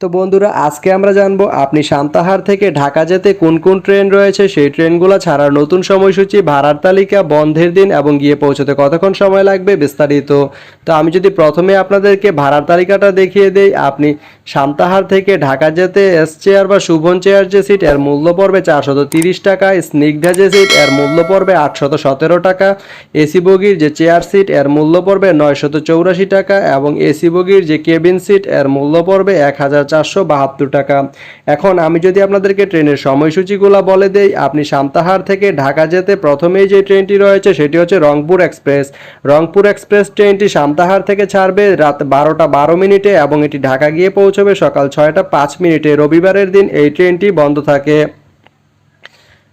তো বন্ধুরা, আজকে আমরা জানব আপনি সান্তাহার থেকে ঢাকা যেতে কোন কোন ট্রেন রয়েছে? সেই ট্রেনগুলো ছাড়ার নতুন সময়সূচি, ভাড়ার তালিকা, বন্ধের দিন এবং গিয়ে পৌঁছতে কতক্ষণ সময় লাগবে বিস্তারিত। তো আমি যদি প্রথমে আপনাদেরকে ভাড়ার তালিকাটা দেখিয়ে দেই, আপনি সান্তাহার থেকে ঢাকা যেতে এস চেয়ার বা শুভন চেয়ার যে সিট, এর মূল্য পড়বে চারশত তিরিশ টাকা, স্নিগ্ধা যে সিট, এর মূল্য পড়বে আটশত সতেরো টাকা, এসি বগির যে চেয়ার সিট, এর মূল্য পড়বে নয়শত চৌরাশি টাকা এবং এসি বগির যে কেবিন সিট, এর মূল্য পড়বে এক হাজার চারশো বাহাত্তর টাকা। এখন আমি যদি আপনাদেরকে ট্রেনের সময়সূচিগুলো বলে দেই, আপনি সান্তাহার থেকে ঢাকা যেতে প্রথমেই যে ট্রেনটি রয়েছে, সেটি হচ্ছে রংপুর এক্সপ্রেস। রংপুর এক্সপ্রেস ট্রেনটি সান্তাহার থেকে ছাড়বে রাত বারোটা বারো মিনিটে এবং এটি ঢাকা গিয়ে পৌঁছবে সকাল ছয়টা পাঁচ মিনিটে। রবিবারের দিন এই ট্রেনটি বন্ধ থাকে।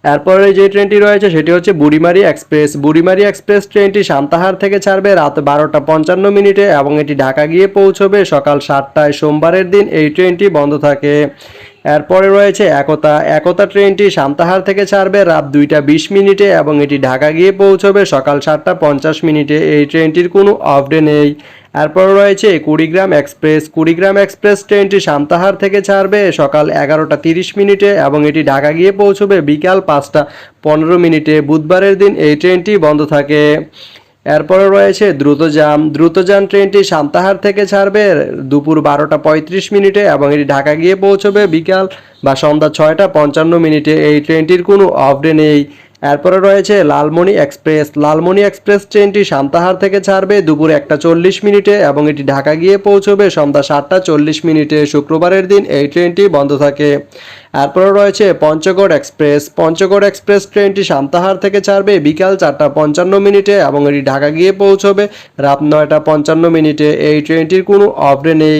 এরপরে যে ট্রেনটি রয়েছে সেটি হচ্ছে বুড়িমারি এক্সপ্রেস। বুড়িমারি এক্সপ্রেস ট্রেনটি সান্তাহার থেকে ছাড়বে রাত বারোটা পঞ্চান্ন মিনিটে এবং এটি ঢাকা গিয়ে পৌঁছবে সকাল সাতটায় সোমবারের দিন এই ট্রেনটি বন্ধ থাকে। এরপরে রয়েছে একতা। একতা ট্রেনটি সান্তাহার থেকে ছাড়বে রাত দুইটা বিশ মিনিটে এবং এটি ঢাকা গিয়ে পৌঁছবে সকাল সাতটা পঞ্চাশ মিনিটে। এই ট্রেনটির কোনো অফ ডে নেই। এরপর রয়েছে কুড়িগ্রাম এক্সপ্রেস। কুড়িগ্রাম এক্সপ্রেস ট্রেনটি সান্তাহার থেকে ছাড়বে সকাল এগারোটা তিরিশ মিনিটে এবং এটি ঢাকা গিয়ে পৌঁছবে বিকাল পাঁচটা পনেরো মিনিটে। বুধবারের দিন এই ট্রেনটি বন্ধ থাকে। এরপরে রয়েছে দ্রুতযান। দ্রুতযান ট্রেনটি সান্তাহার থেকে ছাড়বে দুপুর বারোটা পঁয়ত্রিশ মিনিটে এবং এটি ঢাকা গিয়ে পৌঁছবে বিকাল বা সন্ধ্যা ছয়টা পঞ্চান্ন মিনিটে। এই ট্রেনটির কোনো অফ ডে নেই। এরপরে রয়েছে লালমণি এক্সপ্রেস। লালমণি এক্সপ্রেস ট্রেনটি সান্তাহার থেকে ছাড়বে দুপুর একটা চল্লিশ মিনিটে এবং এটি ঢাকা গিয়ে পৌঁছবে সন্ধ্যা সাতটা চল্লিশ মিনিটে শুক্রবারের দিন এই ট্রেনটি বন্ধ থাকে। এরপরে রয়েছে পঞ্চগড় এক্সপ্রেস। পঞ্চগড় এক্সপ্রেস ট্রেনটি সান্তাহার থেকে ছাড়বে বিকাল চারটা পঞ্চান্ন মিনিটে এবং এটি ঢাকা গিয়ে পৌঁছবে রাত নয়টা পঞ্চান্ন মিনিটে। এই ট্রেনটির কোনো অফ নেই।